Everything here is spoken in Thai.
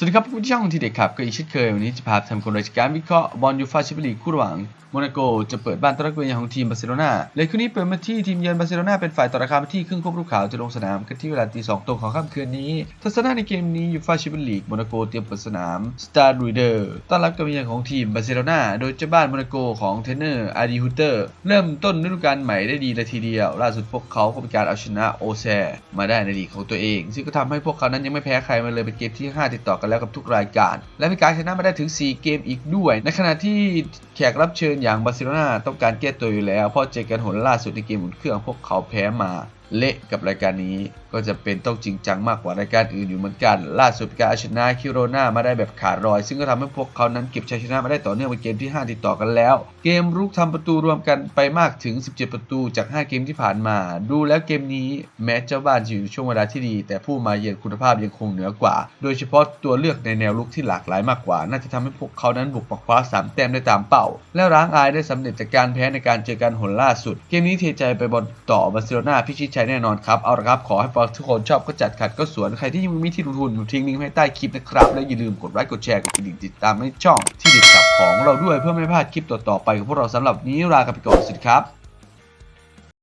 สวัสดีครับผู้ช่องทีเด็กครับก็อีกเช่นเคย วันนี้จะพาทำการรายการวิเคราะห์บอลยูฟาแชมเปี้ยนลีกคู่ระหว่างโมนาโกจะเปิดบ้านต้อนรับเยือนของทีมบาร์เซโลนาเลยคู่นี้เปิดมาที่ทีมเยือนบาร์เซโลนาเป็นฝ่ายต่อราคาที่ครึ่งควบลูกขาวจะลงสนามกันที่เวลาตีสองตรงของค่ำคืนนี้ทัศนะในเกมนี้ยูฟาแชมเปี้ยนลีกโมนาโกเตรียมเปิดสนามสตาร์ดูเดอร์ต้อนรับการมาเยือนของทีมบาร์เซโลนาโดยเจ้าบ้านโมนาโกของเทนเนอร์อาร์ดีฮูเตอร์เริ่มต้นฤดูกาลใหม่ได้ดีเลยทีเดียว ล่าสุดพวกเขาก็เป็นการเอาชนะโอแซมาได้ในลีกของตัวเอง ซึ่งก็ทำให้พวกเขานั้นยังไม่แพ้ใครมาเลยเป็นเกมที่ 5 ติดต่อกันแล้วกับทุกรายการ และมีการชนะมาได้ถึง 4 เกมอีกด้วย ในขณะที่แขกรับเชิญอย่างบาร์เซโลนาต้องการแก้ตัวอยู่แล้วเพราะเจอกันหนล่าสุดในเกมอุ่นเครื่องพวกเขาแพ้มา เละกับรายการนี้ก็จะเป็นต้องจริงจังมากกว่ารายการอื่นอยู่เหมือนกัน ล่าสุดการเอาชนะคิโรนามาได้แบบขาดรอย ซึ่งก็ทำให้พวกเขานั้นเก็บชัยชนะมาได้ต่อเนื่องเป็นเกมที่ 5 ติดต่อกันแล้ว เกมรุกทำประตูรวมกันไปมากถึง 17 ประตูจาก 5 เกมที่ผ่านมา ดูแล้วเกมนี้แม้เจ้าบ้านจะอยู่ในช่วงเวลาที่ดี แต่ผู้มาเยือนคุณภาพยังคงเหนือกว่า โดยเฉพาะตัวเลือกในแนวลุกที่หลากหลายมากกว่า น่าจะทำให้พวกเขานั้นบุกปักคว้าสามแต้มได้ตามเป้า และร้างอายได้สำเร็จจากการแพ้ในการเจอกันหนล่าสุด เกมนี้เทใจไปบอลต่อบาร์เซโลนาพิชิตใจแน่นอนครับ เอาละครับ ขอให้ทุกคนชอบก็จัดขัดก็สวนใครที่ยังไม่มีที่ลงทุนทิ้งลิงก์ไว้ให้ใต้คลิปนะครับ และอย่าลืมกดไลค์กดแชร์กดกระดิ่งติดตามในช่องที่เด็ดกับของเราด้วยเพื่อไม่พลาดคลิปต่อๆไปของพวกเราสำหรับนนี้ลากันไปก่อนสวัสดีครับ